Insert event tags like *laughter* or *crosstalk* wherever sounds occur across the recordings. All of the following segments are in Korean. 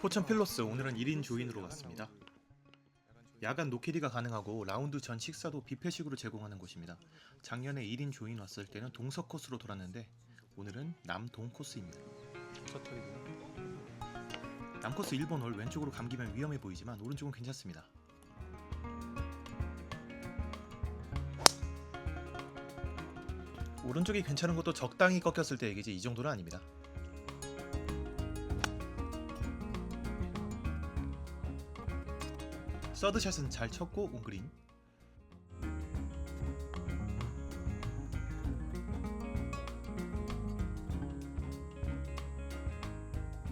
포천 필로스 오늘은 1인 조인으로 왔습니다. 야간 노캐리가 가능하고 라운드 전 식사도 뷔페식으로 제공하는 곳입니다. 작년에 1인 조인 왔을 때는 동서 코스로 돌았는데 오늘은 남동 코스입니다. 남코스 1번 홀 왼쪽으로 감기면 위험해 보이지만 오른쪽은 괜찮습니다. 오른쪽이 괜찮은 것도 적당히 꺾였을 때 얘기지 이 정도는 아닙니다. 서드샷은 잘 쳤고 온그린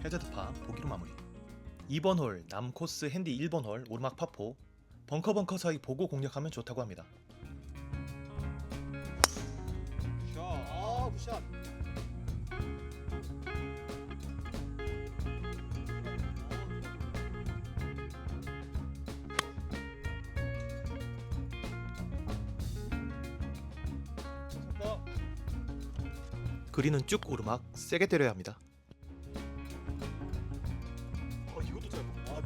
해저드파 보기로 마무리 2번 홀 남코스 핸디 1번 홀 오르막 파포 벙커 벙커 사이 보고 공략하면 좋다고 합니다 샷. 아, 굿샷. 그린은 쭉 오르막 세게 때려야 합니다. 어, 이것도 짧아. 아,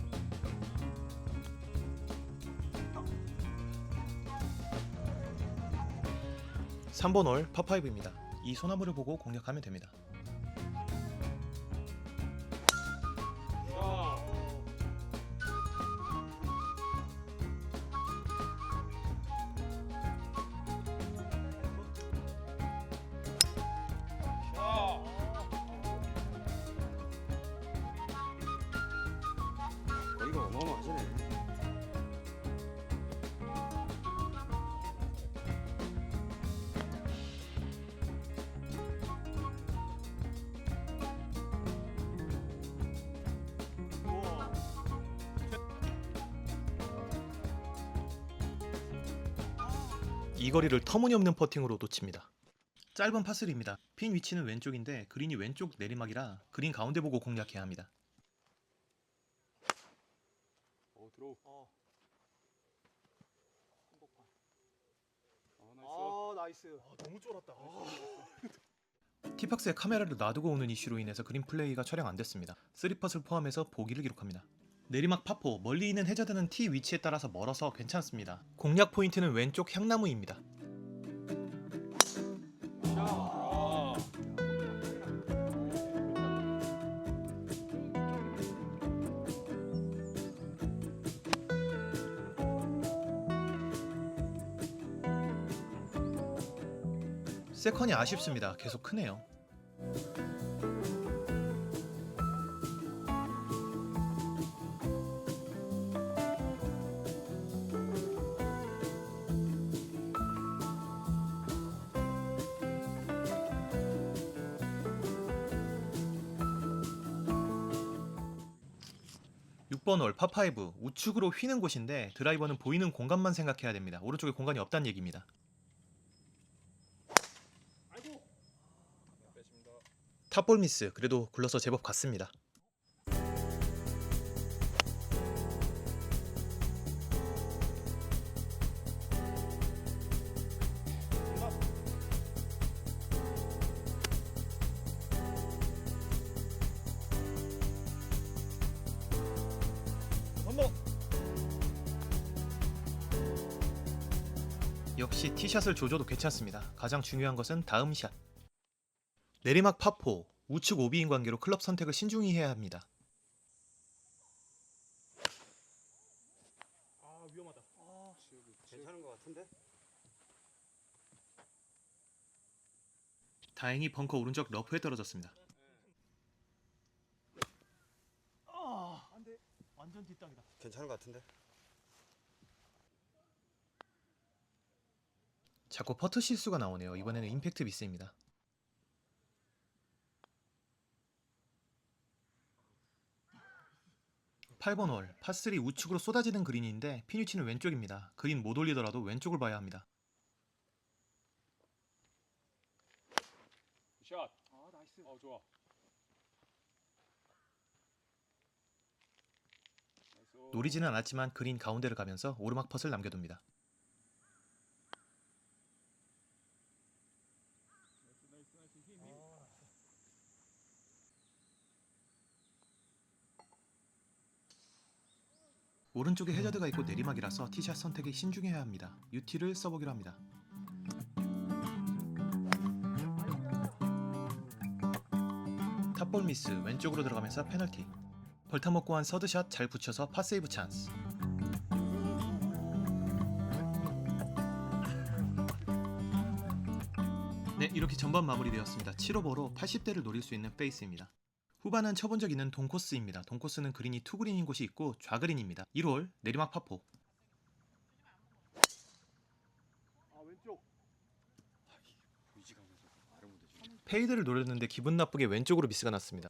3번 홀 파5입니다. 이 소나무를 보고 공략하면 됩니다 어마어마하시네. 이 거리를 터무니없는 퍼팅으로 놓칩니다. 짧은 파3입니다. 핀 위치는 왼쪽인데 그린이 왼쪽 내리막이라 그린 가운데 보고 공략해야 합니다. 어, 들어오. 어. 아 나이스. 아, 너무 쫄았다. *laughs* 티박스에 카메라를 놔두고 오는 이슈로 인해서 그린 플레이가 촬영 안 됐습니다. 3팟을 포함해서 보기를 기록합니다. 내리막 파포, 멀리 있는 해저드는 티 위치에 따라서 멀어서 괜찮습니다. 공략 포인트는 왼쪽 향나무입니다. 아. 세컨이 아쉽습니다. 계속 크네요. 육번홀 파5 우측으로 휘는 곳인데 드라이버는 보이는 공간만 생각해야 됩니다. 오른쪽에 공간이 없다는 얘기입니다. 아이고. 빼십니다. 탑볼 미스 그래도 굴러서 제법 갔습니다. 역시 티샷을 조져도 괜찮습니다. 가장 중요한 것은 다음 샷. 내리막 파포 우측 오비인 관계로 클럽 선택을 신중히 해야 합니다. 아, 위험하다. 아, 괜찮은 것 같은데? 다행히 벙커 오른쪽 러프에 떨어졌습니다. 아, 안 돼. 완전 뒷땅이다. 괜찮은 것 같은데? 자꾸 퍼트 실수가 나오네요. 이번에는 임팩트 미스입니다. (8번) 홀 파3 우측으로 쏟아지는 그린인데 핀 위치는 왼쪽입니다. 그린 못 올리더라도 왼쪽을 봐야 합니다. 샷. 아, 나이스. 어, 좋아. 노리지는 않았지만 그린 가운데를 가면서 오르막 펫을 남겨둡니다. 나이스, 나이스, 힘, 힘. 오른쪽에 해저드가 있고 내리막이라서 티샷 선택에 신중해야 합니다. UT를 써보기로 합니다. 탑볼 미스 왼쪽으로 들어가면서 페널티. 벌타먹고 한 서드샷 잘 붙여서 파세이브 찬스. 네, 이렇게 전반 마무리되었습니다. 7오버로 80대를 노릴 수 있는 페이스입니다. 후반은 쳐본 적 있는 동코스입니다. 동코스는 그린이 투그린인 곳이 있고 좌그린입니다. 1홀 내리막 파포. 아 중. 페이드를 노렸는데 기분 나쁘게 왼쪽으로 미스가 났습니다.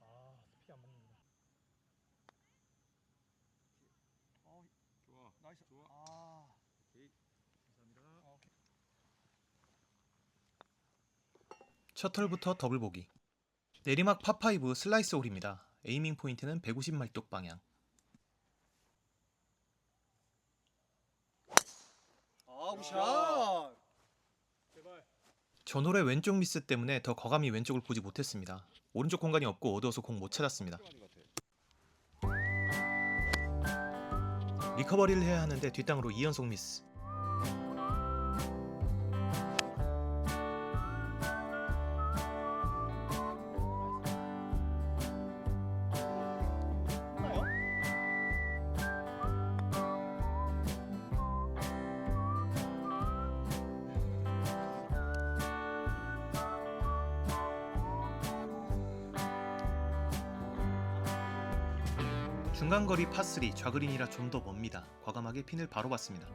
아 스피 안 먹는구나. 어 좋아. 나이스. 좋아. 아 오케이. 감사합니다. 아, 오케이. 첫 털부터 더블 보기. 내리막 파5 슬라이스 홀입니다. 에이밍 포인트는 150말뚝 방향. 아우 샷. 제발. 전홀의 왼쪽 미스 때문에 더 거감이 왼쪽을 보지 못했습니다. 오른쪽 공간이 없고 어두워서 공 못 찾았습니다. 리커버리를 해야 하는데 뒷땅으로 2연속 미스. 중간 거리 파3 좌그린이라 좀 더 멉니다. 과감하게 핀을 바로 봤습니다.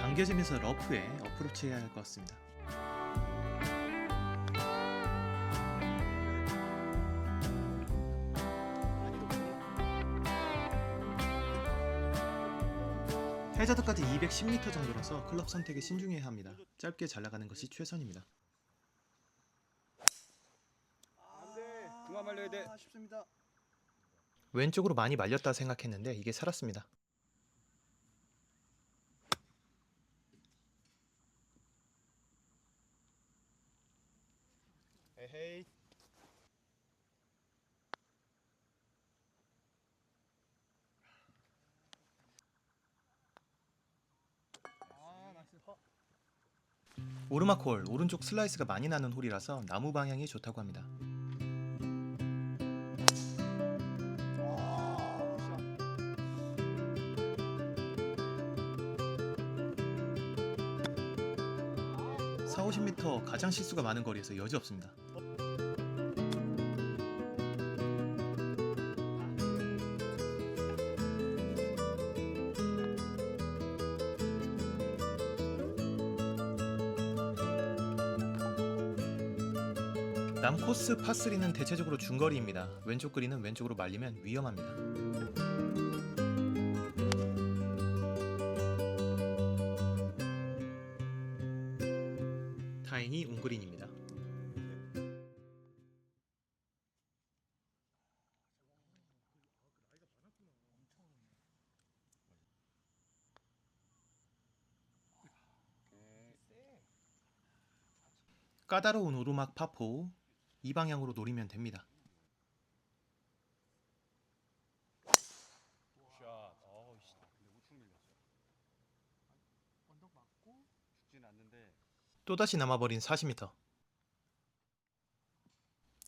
당겨지면서 러프에 어프로치 해야 할 것 같습니다. 해저드까지 210m 정도라서 클럽 선택에 신중해야 합니다. 짧게 잘 나가는 것이 최선입니다. 안돼. 그만 말려야 돼. 아쉽습니다. 왼쪽으로 많이 말렸다 생각했는데 이게 살았습니다. 에헤이. 아 나이스. 허. 오르막 홀 오른쪽 슬라이스가 많이 나는 홀이라서 나무 방향이 좋다고 합니다. 아 굿샷. 4, 50m 가장 실수가 많은 거리에서 여지 없습니다. 코스 파3는 대체적으로 중거리입니다. 왼쪽 그리는 왼쪽으로 말리면 위험합니다. 다행히 웅그린입니다. 까다로운 오르막 파포 이 방향으로 노리면 됩니다. 또다시 남아버린 40m.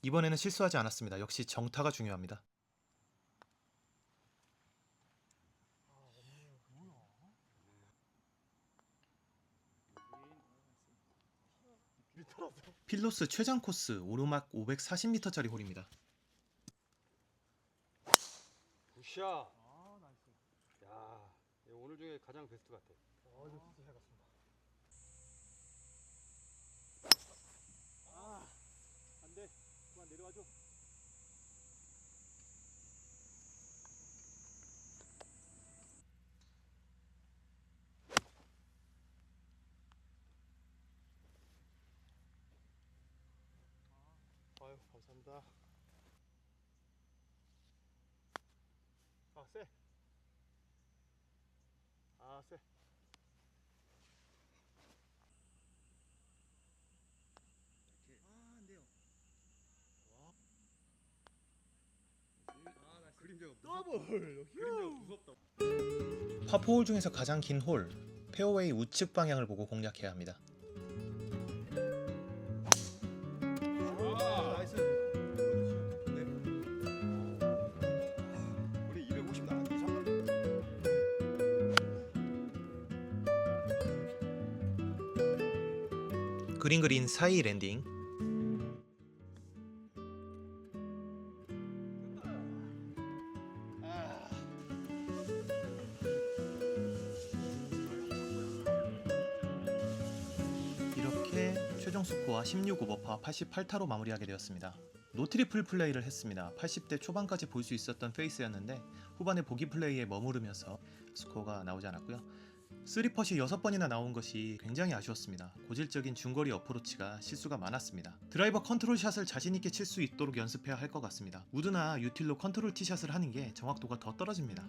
이번에는 실수하지 않았습니다. 역시 정타가 중요합니다. 아 없네요. 뭐야? 밑으로서. 필로스 최장 코스 오르막 540m짜리 홀입니다. 굿샷. 아 나이스. 야, 오늘 중에 가장 베스트 같아. 어 이거 진짜 잘 갔습니다. 아 안 돼. 그만 내려와줘. 아유 감사합니다. 아 쎄. 아, 쎄. 아, 안 돼요. 그림자가 더블. 그림자가 무섭다. 파포홀 중에서 가장 긴 홀, 페어웨이 우측 방향을 보고 공략해야 합니다. 그린 그린 사이 랜딩. 이렇게 최종 스코어 16 오버파 88타로 마무리하게 되었습니다. 노트리플 플레이를 했습니다. 80대 초반까지 볼 수 있었던 페이스였는데 후반에 보기 플레이에 머무르면서 스코어가 나오지 않았고요. 3퍼시 6번이나 나온 것이 굉장히 아쉬웠습니다. 고질적인 중거리 어프로치가 실수가 많았습니다. 드라이버 컨트롤 샷을 자신있게 칠 수 있도록 연습해야 할 것 같습니다. 우드나 유틸로 컨트롤 티샷을 하는 게 정확도가 더 떨어집니다.